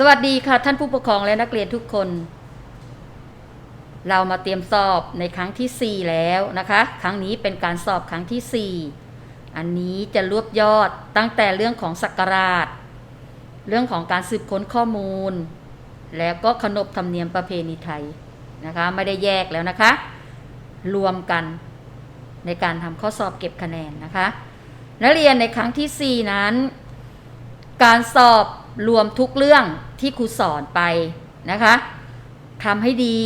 สวัสดีค่ะท่านผู้ปกครองและนักเรียนทุกคน เรามาเตรียมสอบในครั้งที่ 4 แล้วนะคะ ครั้งนี้เป็นการสอบครั้งที่ 4 อันนี้จะรวบยอดตั้งแต่เรื่องของสักการาช เรื่องของการสืบค้นข้อมูล แล้วก็ขนบธรรมเนียมประเพณีไทยนะคะ ไม่ได้แยกแล้วนะคะ รวมกันในการทำข้อสอบเก็บคะแนนนะคะ นักเรียนในครั้งที่ 4 นั้น การสอบ รวมทุกเรื่องที่ครูสอนไปนะคะทำให้ดี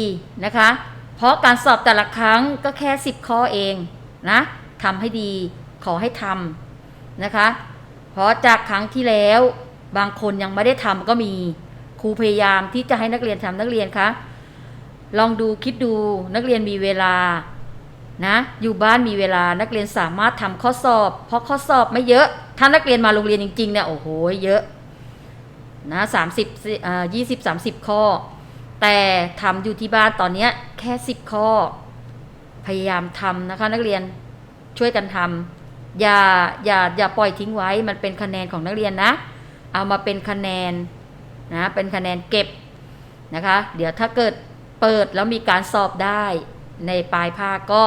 นะคะ เพราะการสอบแต่ละครั้งก็แค่ 10 ข้อเองนะทำให้ดีขอให้ทำนะคะ เพราะจากครั้งที่แล้วบางคนยังไม่ได้ทำก็มีครูพยายามที่จะให้นักเรียนทำนักเรียนคะลองดูคิดดูนักเรียนมีเวลานะอยู่บ้านมีเวลานักเรียนสามารถทำข้อสอบ เพราะข้อสอบไม่เยอะ ถ้านักเรียนมาโรงเรียนจริงๆเนี่ยโอ้โหเยอะ นะสามสิบยี่สิบสามสิบข้อ แต่ทำอยู่ที่บ้านตอนเนี้ยแค่สิบข้อ พยายามทำนะคะ นักเรียนช่วยกันทำอย่าอย่าอย่าปล่อยทิ้งไว้ มันเป็นคะแนนของนักเรียนนะ เอามาเป็นคะแนนนะเป็นคะแนนเก็บนะคะ เดี๋ยวถ้าเกิดเปิดแล้วมีการสอบได้ในปลายภาคก็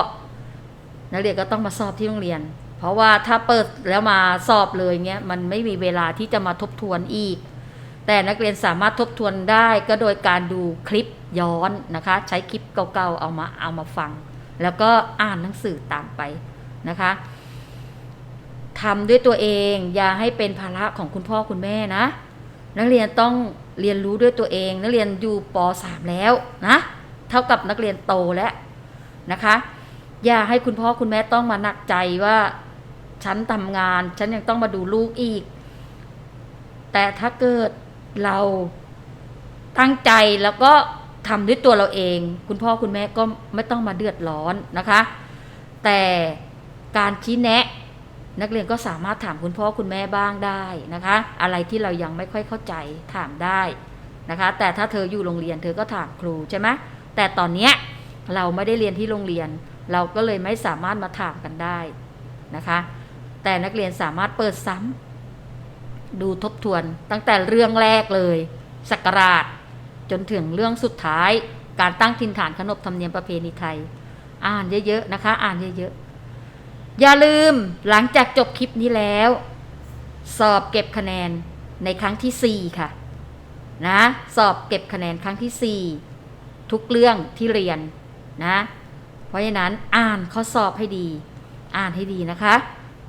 นักเรียนก็ต้องมาสอบที่โรงเรียน เพราะว่าถ้าเปิดแล้วมาสอบเลยเงี้ยมันไม่มีเวลาที่จะมาทบทวนอีก แต่นักเรียนสามารถทบทวนได้ก็โดยการดูคลิปย้อนนะคะ ใช้คลิปเก่าๆเอามาเอามาฟัง แล้วก็อ่านหนังสือตามไปนะคะทำด้วยตัวเองอย่าให้เป็นภาระของคุณพ่อคุณแม่นะ นักเรียนต้องเรียนรู้ด้วยตัวเอง นักเรียนอยู่ป .3 แล้วนะเท่ากับนักเรียนโตแล้วนะคะ อย่าให้คุณพ่อคุณแม่ต้องมาหนักใจว่าฉันทำงาน ฉันยังต้องมาดูลูกอีก แต่ถ้าเกิด เราตั้งใจแล้วก็ทำด้วยตัวเราเอง คุณพ่อคุณแม่ก็ไม่ต้องมาเดือดร้อนนะคะ แต่การชี้แนะ นักเรียนก็สามารถถามคุณพ่อคุณแม่บ้างได้นะคะ อะไรที่เรายังไม่ค่อยเข้าใจถามได้นะคะ แต่ถ้าเธออยู่โรงเรียนเธอก็ถามครูใช่ไหมแต่ตอนเนี้ยเราไม่ได้เรียนที่โรงเรียน เราก็เลยไม่สามารถมาถามกันได้นะคะ แต่นักเรียนสามารถเปิดซ้ำ ดูทบทวนตั้งแต่เรื่องแรกเลยสักการาช จนถึงเรื่องสุดท้ายการตั้งถิ่นฐานขนบธรรมเนียมประเพณีไทย อ่านเยอะๆนะคะ อ่านเยอะๆ อย่าลืมหลังจากจบคลิปนี้แล้ว สอบเก็บคะแนนในครั้งที่ 4 ค่ะ นะ สอบเก็บคะแนนครั้งที่ 4 ทุกเรื่องที่เรียนนะ เพราะฉะนั้นอ่านข้อสอบให้ดี อ่านให้ดีนะคะ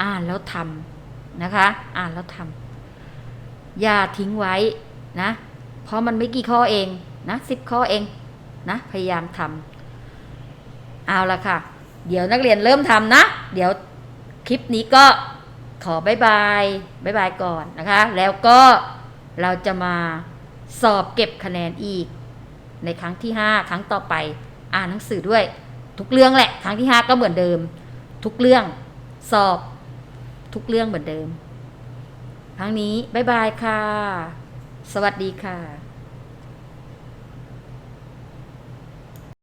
อ่านแล้วทำนะคะ อ่านแล้วทำ อย่าทิ้งไว้นะ เพราะมันไม่กี่ข้อเองนะสิบข้อเองนะพยายามทำเอาละค่ะ เดี๋ยวนักเรียนเริ่มทำนะ เดี๋ยวคลิปนี้ก็ขอบายบายบายบายก่อนนะคะ แล้วก็เราจะมาสอบเก็บคะแนนอีก ในครั้งที่ 5 ครั้งต่อไป อ่านหนังสือด้วย ทุกเรื่องแหละ ครั้งที่ 5 ก็เหมือนเดิม ทุกเรื่องสอบทุกเรื่องเหมือนเดิม ครั้งนี้บายบายค่ะ สวัสดีค่ะ